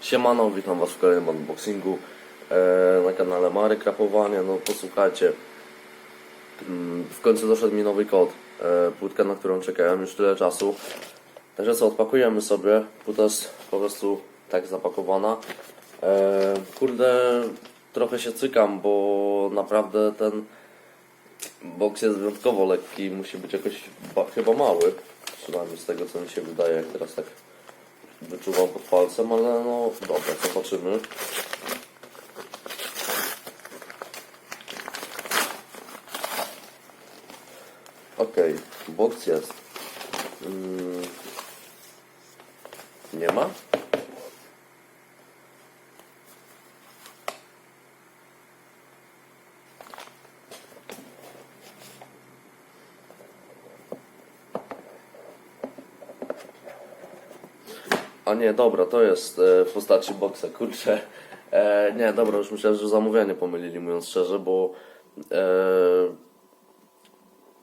Siemano, witam was w kolejnym unboxingu e, na kanale Mary Krapowanie. No posłuchajcie, mm, w końcu doszedł mi nowy kod, e, płytka na którą czekałem już tyle czasu. Także co, odpakujemy sobie, płyta jest po prostu tak zapakowana. E, kurde, trochę się cykam, bo naprawdę ten box jest wyjątkowo lekki, musi być jakoś ba- chyba mały. Przynajmniej z tego co mi się wydaje, jak teraz tak wyczuwam pod palcem, ale no dobra, zobaczymy. Okej, box jest. Mm. Nie ma? A nie, dobra, to jest e, w postaci boksa, kurczę. E, nie, dobra, już myślałem, że zamówienie pomylili, mówiąc szczerze, bo e,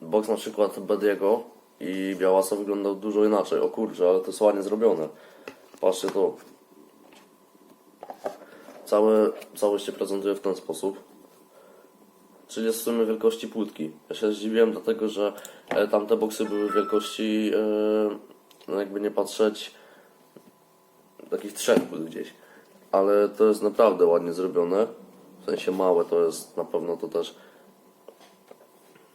boks na przykład Bediego i Białasa wyglądał dużo inaczej. O kurczę, ale to jest ładnie zrobione. Patrzcie to. Całe, całość się prezentuje w ten sposób. Czyli jest w sumie wielkości płytki. Ja się zdziwiłem dlatego, że e, tamte boksy były wielkości, e, jakby nie patrzeć, takich trzech płyt gdzieś. Ale to jest naprawdę ładnie zrobione. W sensie małe to jest, na pewno to też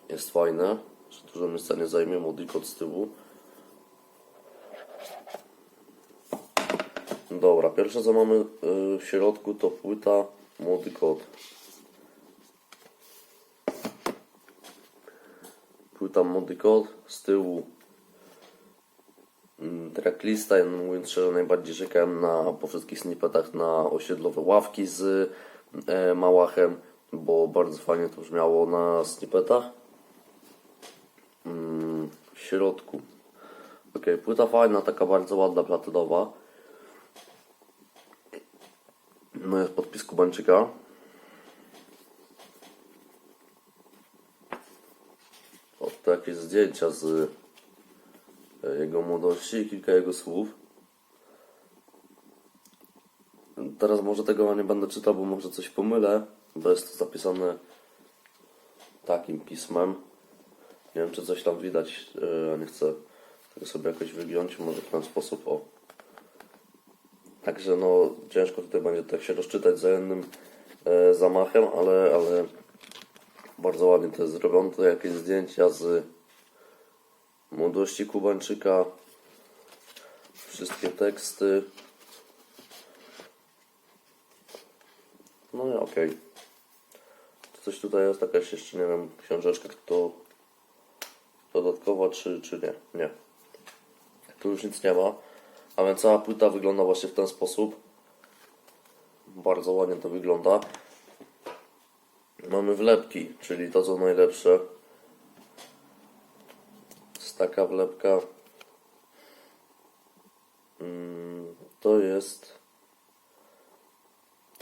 jest fajne, że dużo miejsca nie zajmie, modikot z tyłu. Dobra, pierwsze co mamy y, w środku to płyta modikot. Płyta modikot, z tyłu tracklista, ja mówiąc szczerze najbardziej czekałem na, po wszystkich snippetach na osiedlowe ławki z e, Małachem, bo bardzo fajnie to brzmiało na snippetach. Mm, w środku. Ok, płyta fajna, taka bardzo ładna, platynowa. No jest podpis Kubańczyka. O, to jakieś zdjęcia z jego młodości i kilka jego słów. Teraz może tego nie będę czytał, bo może coś pomylę, bo jest to zapisane takim pismem. Nie wiem, czy coś tam widać, e, nie chcę tego sobie jakoś wygiąć, może w ten sposób, o. Także no, ciężko tutaj będzie tak się rozczytać za jednym e, zamachem, ale, ale bardzo ładnie to jest zrobione. To jakieś zdjęcia z młodości Kubańczyka, wszystkie teksty. No i okej. Coś tutaj jest, jakaś jeszcze, nie wiem, książeczka, to dodatkowa, czy, czy nie? Nie. Tu już nic nie ma. A więc cała płyta wygląda właśnie w ten sposób. Bardzo ładnie to wygląda. Mamy wlepki, czyli to co najlepsze. Taka wlepka. Mm, To jest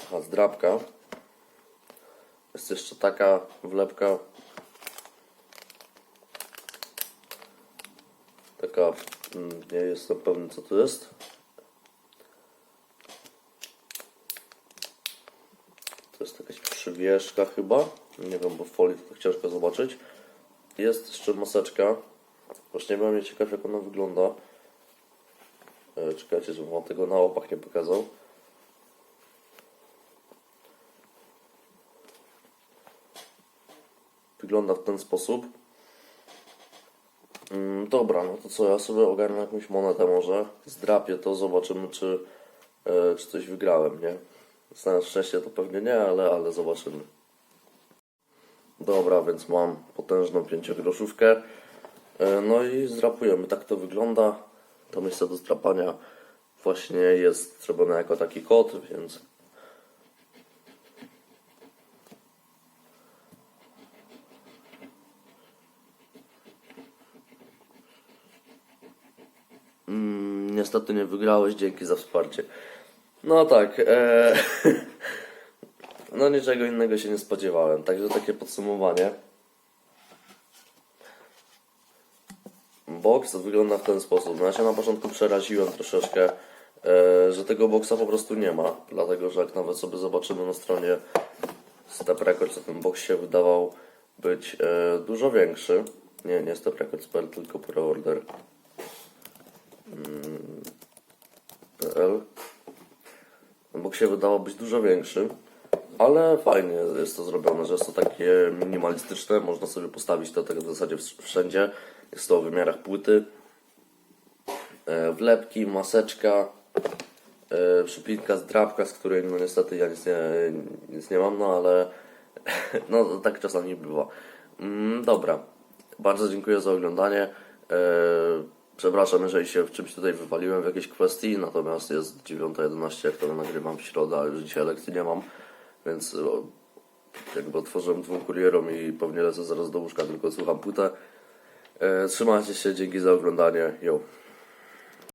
Aha, zdrabka. Jest jeszcze taka wlepka. Taka, mm, nie jestem pewny co to jest. To jest jakaś przywieszka chyba. Nie wiem, bo w folii to tak ciężko zobaczyć. Jest jeszcze maseczka. Właśnie byłem ciekaw jak ona wygląda. E, Czekajcie, żebym wam tego na opach nie pokazał. Wygląda w ten sposób. Mm, dobra, no to co, ja sobie ogarnę jakąś monetę może, zdrapię to, zobaczymy czy, e, czy coś wygrałem, nie? Znając szczęście to pewnie nie, ale, ale zobaczymy. Dobra, więc mam potężną pięciogroszówkę. E, no i zdrapujemy, tak to wygląda. To miejsce do zdrapania właśnie jest zrobione jako taki kod, więc Mm, niestety nie wygrałeś, dzięki za wsparcie. No tak, e... no niczego innego się nie spodziewałem, także takie podsumowanie. Box wygląda w ten sposób. No ja się na początku przeraziłem troszeczkę, e, że tego boksa po prostu nie ma, dlatego że jak nawet sobie zobaczymy na stronie Step Records, to ten box się wydawał być e, dużo większy. Nie, nie Step Records.pl, tylko preorder. Mm, PL. Box się wydawał być dużo większy, ale fajnie jest to zrobione, że jest to takie minimalistyczne, można sobie postawić to tak w zasadzie wsz- wszędzie. Jest to w wymiarach płyty, e, wlepki, maseczka, e, przypinka z drapka, z której no niestety ja nic nie, nic nie mam, no ale no tak czasami bywa. Mm, dobra, bardzo dziękuję za oglądanie. E, przepraszam, jeżeli się w czymś tutaj wywaliłem w jakiejś kwestii, natomiast jest 9.11, jak nagrywam w środę, a już dzisiaj lekcji nie mam, więc jakby otworzyłem dwóm kurierom i pewnie lecę zaraz do łóżka, tylko słucham płytę. E, trzymajcie się, dzięki za oglądanie. Yo.